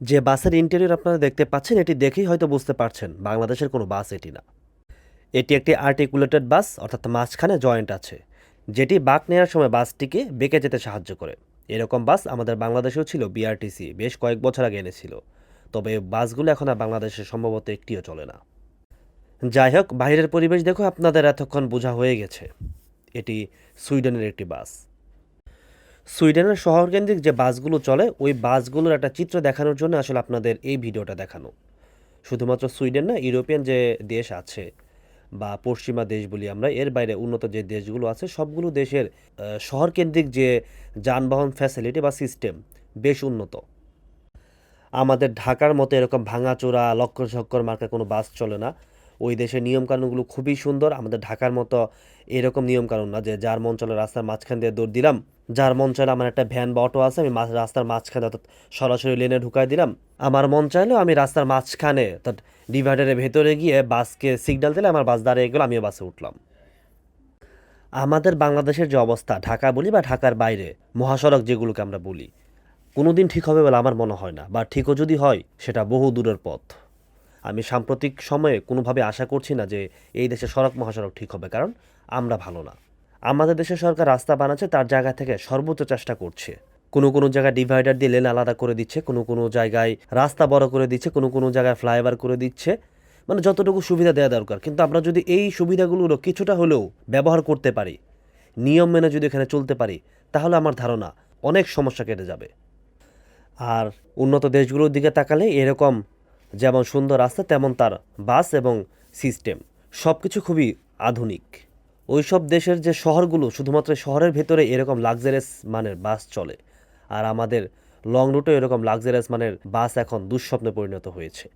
যে বাসের ইন্টেরিয়র আপনারা দেখতে পাচ্ছেন, এটি দেখেই হয়তো বুঝতে পারছেন, বাংলাদেশের কোনো বাস এটি না। এটি একটি আর্টিকুলেটেড বাস, অর্থাৎ মাঝখানে জয়েন্ট আছে, যেটি বাঁক নেওয়ার সময় বাসটিকে বেঁকে যেতে সাহায্য করে। এরকম বাস আমাদের বাংলাদেশেও ছিল বিআরটিসি বেশ কয়েক বছর আগে এনেছিল। তবে বাসগুলো এখন আর বাংলাদেশে সম্ভবত একটিও চলে না। যাই হোক, বাইরের পরিবেশ দেখো, আপনাদের এতক্ষণ বোঝা হয়ে গেছে। এটি সুইডেনের একটি বাস। সুইডেনের শহরকেন্দ্রিক যে বাসগুলো চলে, ওই বাসগুলোর একটা চিত্র দেখানোর জন্য আসলে আপনাদের এই ভিডিওটা দেখানো। শুধুমাত্র সুইডেন না, ইউরোপিয়ান যে দেশ আছে, বা পশ্চিমা দেশ বলি আমরা, এর বাইরে উন্নত যে দেশগুলো আছে, সবগুলো দেশের শহরকেন্দ্রিক যে যানবাহন ফ্যাসিলিটি বা সিস্টেম বেশ উন্নত। আমাদের ঢাকার মতো এরকম ভাঙাচোরা লক্কর ঝক্কর মার্কা কোনো বাস চলে না। ওই দেশের নিয়মকানুনগুলো খুবই সুন্দর। আমাদের ঢাকার মতো এরকম নিয়মকানুন না যে যার মন চলে রাস্তার মাঝখান দিয়ে দৌড় দিলাম যার মন চাইলে আমার একটা ভ্যান বা অটো আছে, আমি রাস্তার মাঝখানে অর্থাৎ সরাসরি লেনে ঢুকাই দিলাম। আমার মন চাইলেও আমি রাস্তার মাঝখানে, অর্থাৎ ডিভাইডারের ভেতরে গিয়ে বাসকে সিগন্যাল দিলে আমার বাস দাঁড়িয়ে গেলো, আমিও বাসে উঠলাম। আমাদের বাংলাদেশের যে অবস্থা, ঢাকা বলি বা ঢাকার বাইরে, মহাসড়ক যেগুলোকে আমরা বলি কোনো দিন ঠিক হবে বলে আমার মনে হয় না, বা ঠিকও যদি হয়, সেটা বহু দূরের পথ। আমি সাম্প্রতিক সময়ে কোনোভাবে আশা করছি না যে এই দেশে সড়ক মহাসড়ক ঠিক হবে, কারণ আমরা ভালো না। আমাদের দেশের সরকার রাস্তা বানাচ্ছে, তার জায়গা থেকে সর্বোচ্চ চেষ্টা করছে। কোনো কোনো জায়গায় ডিভাইডার দিয়ে লেন আলাদা করে দিচ্ছে, কোনো কোনো জায়গায় রাস্তা বড় করে দিচ্ছে, কোনো কোনো জায়গায় ফ্লাইওভার করে দিচ্ছে। মানে যতটুকু সুবিধা দেওয়া দরকার। কিন্তু আমরা যদি এই সুবিধাগুলোরও কিছুটা হলেও ব্যবহার করতে পারি, নিয়ম মেনে যদি এখানে চলতে পারি, তাহলে আমার ধারণা অনেক সমস্যা কেটে যাবে। আর উন্নত দেশগুলোর দিকে তাকালে এরকম যেমন সুন্দর রাস্তা, তেমন তার বাস এবং সিস্টেম সব কিছু খুবই আধুনিক। ওইসব দেশের যে শহরগুলো, শুধুমাত্র শহরের ভেতরে এরকম লাক্সারিয়াস মানের বাস চলে। আর আমাদের লং রুটে এরকম লাক্সারিয়াস মানের বাস এখন দুঃস্বপ্নে পরিণত হয়েছে।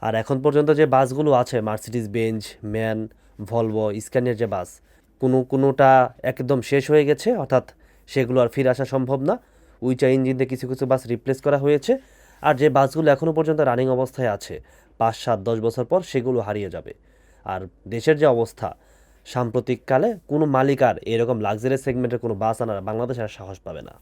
আর এখন পর্যন্ত যে বাসগুলো আছে মার্সিডিস বেঞ্জ ম্যান ভলভো স্ক্যানের যে বাস কোনো, কোনোটা একদম শেষ হয়ে গেছে, অর্থাৎ সেগুলো আর ফিরে আসা সম্ভব না। উইচা ইঞ্জিন দিয়ে কিছু কিছু বাস রিপ্লেস করা হয়েছে। আর যে বাসগুলো এখনও পর্যন্ত রানিং অবস্থায় আছে, পাঁচ, সাত, দশ বছর পর সেগুলো হারিয়ে যাবে। আর দেশের যে অবস্থা সাম্প্রতিককালে কোনো মালিক আর এরকম লাক্সারি সেগমেন্টের কোনো বাস আনার বাংলাদেশে আর সাহস পাবে না।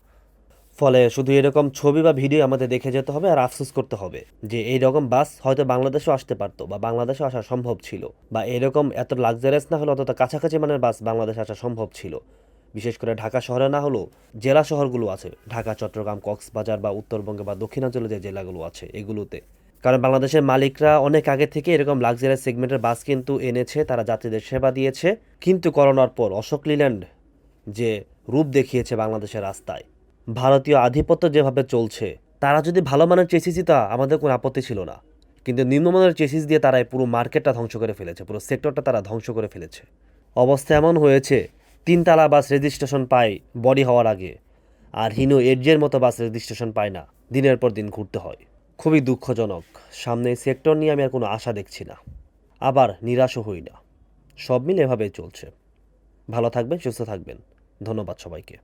ফলে শুধু এরকম ছবি বা ভিডিও আমাদের দেখে যেতে হবে আর আফসোস করতে হবে যে এই রকম বাস হয়তো বাংলাদেশেও আসতে পারতো বা বাংলাদেশেও আসা সম্ভব ছিল বা এরকম এত লাক্সারিয়াস না হলে অতটা কাছাকাছি মানের বাস বাংলাদেশে আসা সম্ভব ছিল। বিশেষ করে ঢাকা শহরে না হলেও জেলা শহরগুলো আছে, ঢাকা, চট্টগ্রাম, কক্সবাজার বা উত্তরবঙ্গে বা দক্ষিণাঞ্চলে যে জেলাগুলো আছে এগুলোতে। কারণ বাংলাদেশের মালিকরা অনেক আগে থেকে এরকম লাক্সারিয়াস সেগমেন্টের বাস কিন্তু এনেছে, তারা যাত্রীদের সেবা দিয়েছে। কিন্তু করোনার পর অশোক লিল্যান্ড যে রূপ দেখিয়েছে বাংলাদেশের রাস্তায়, ভারতীয় আধিপত্য যেভাবে চলছে, তারা যদি ভালো মানের চেসিস দিত, আমাদের কোনো আপত্তি ছিল না। কিন্তু নিম্নমানের চেসিস দিয়ে তারা পুরো মার্কেটটা ধ্বংস করে ফেলেছে, পুরো সেক্টরটা তারা ধ্বংস করে ফেলেছে। অবস্থা এমন হয়েছে, তিনতলা বাস রেজিস্ট্রেশন পায় বডি হওয়ার আগে, আর হিনো এডজের মতো বাস রেজিস্ট্রেশন পায় না, দিনের পর দিন ঘুরতে হয়। খুবই দুঃখজনক। সামনে সেক্টর নিয়ে আমি আর কোনো আশা দেখছি না। আবার নিরাশও হই না। সব মিলে এভাবে চলছে। ভালো থাকবেন, সুস্থ থাকবেন। ধন্যবাদ সবাইকে।